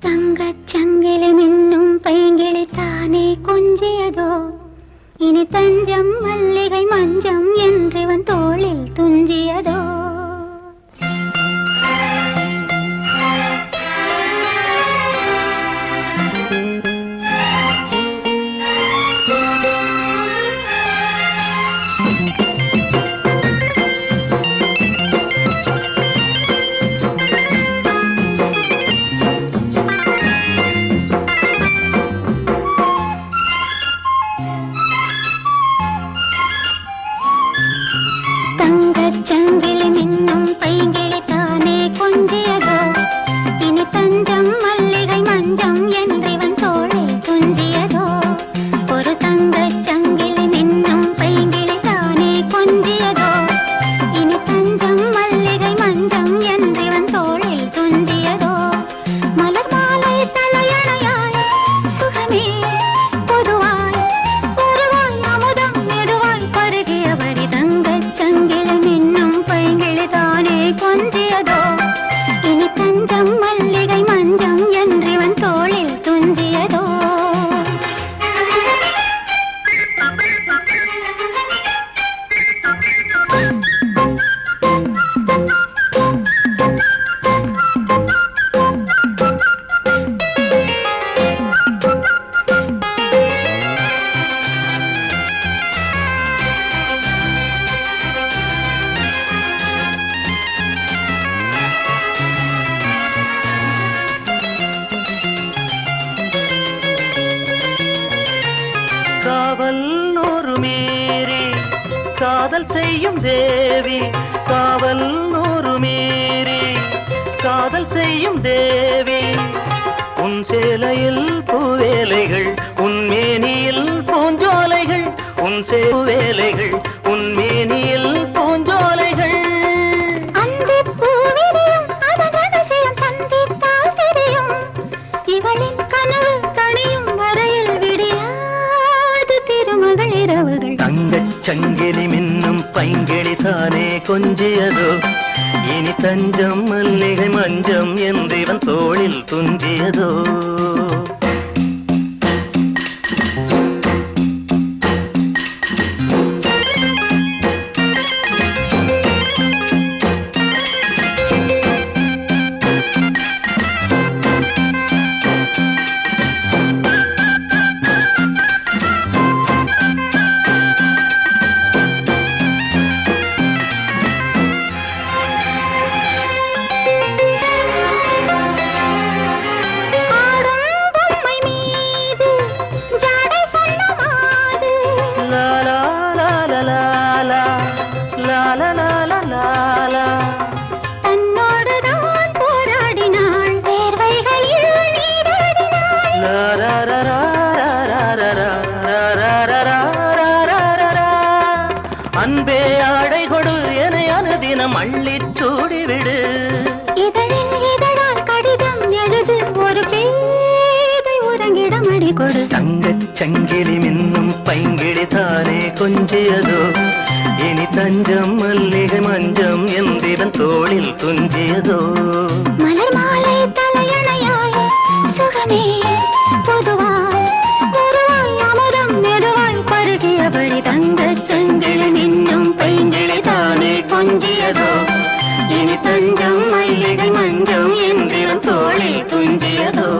தங்கச் சங்கிலி மின்னும் பைங்கிளி தானே கொஞ்சியதோ? இனி தஞ்சம் மல்லிகை மஞ்சம் என்றவன் தோளில் துஞ்சியதோ? காதல் செய்யும் தேவி காவல் நூறு மீறி காதல் செய்யும் தேவி. உன் சேலையில் பூவேலைகள் உன் மேனியில் பூஞ்சோலைகள் உன் சேவேலைகள் சங்கிலி மின்னும் பைங்கிளி தானே கொஞ்சியதோ? இனி தஞ்சம் மல்லிகை மஞ்சம் என்றிவன் தோளில் துஞ்சியதோ? அன்பே ஆடை கொடு என அனுதினம் அள்ளிச் சூடிவிடு கடிதம் எழுது ஒரு பேதை உறங்கிடம் அடி கொடு தங்கச் சங்கிலி மின்னும் பைங்கிளி தானே கொஞ்சியதோ ഇനി തഞ്ചം മല്ലിക മഞ്ചം എന്തിവൻ തോളിൽ തുഞ്ചിയതോ മലർമാലൈ തലയണയായി സുഖമേ പൊതുവായി പൊതുവായി അമരം നെടുവായി പരുകിയ പരി തങ്കച്ചെങ്കിളി മിന്നും പെങ്കിളി താനേ കൊഞ്ചിയതോ ഇനി തഞ്ചം മല്ലിക മഞ്ചം എന്തിവൻ തോളിൽ തുഞ്ചിയതോ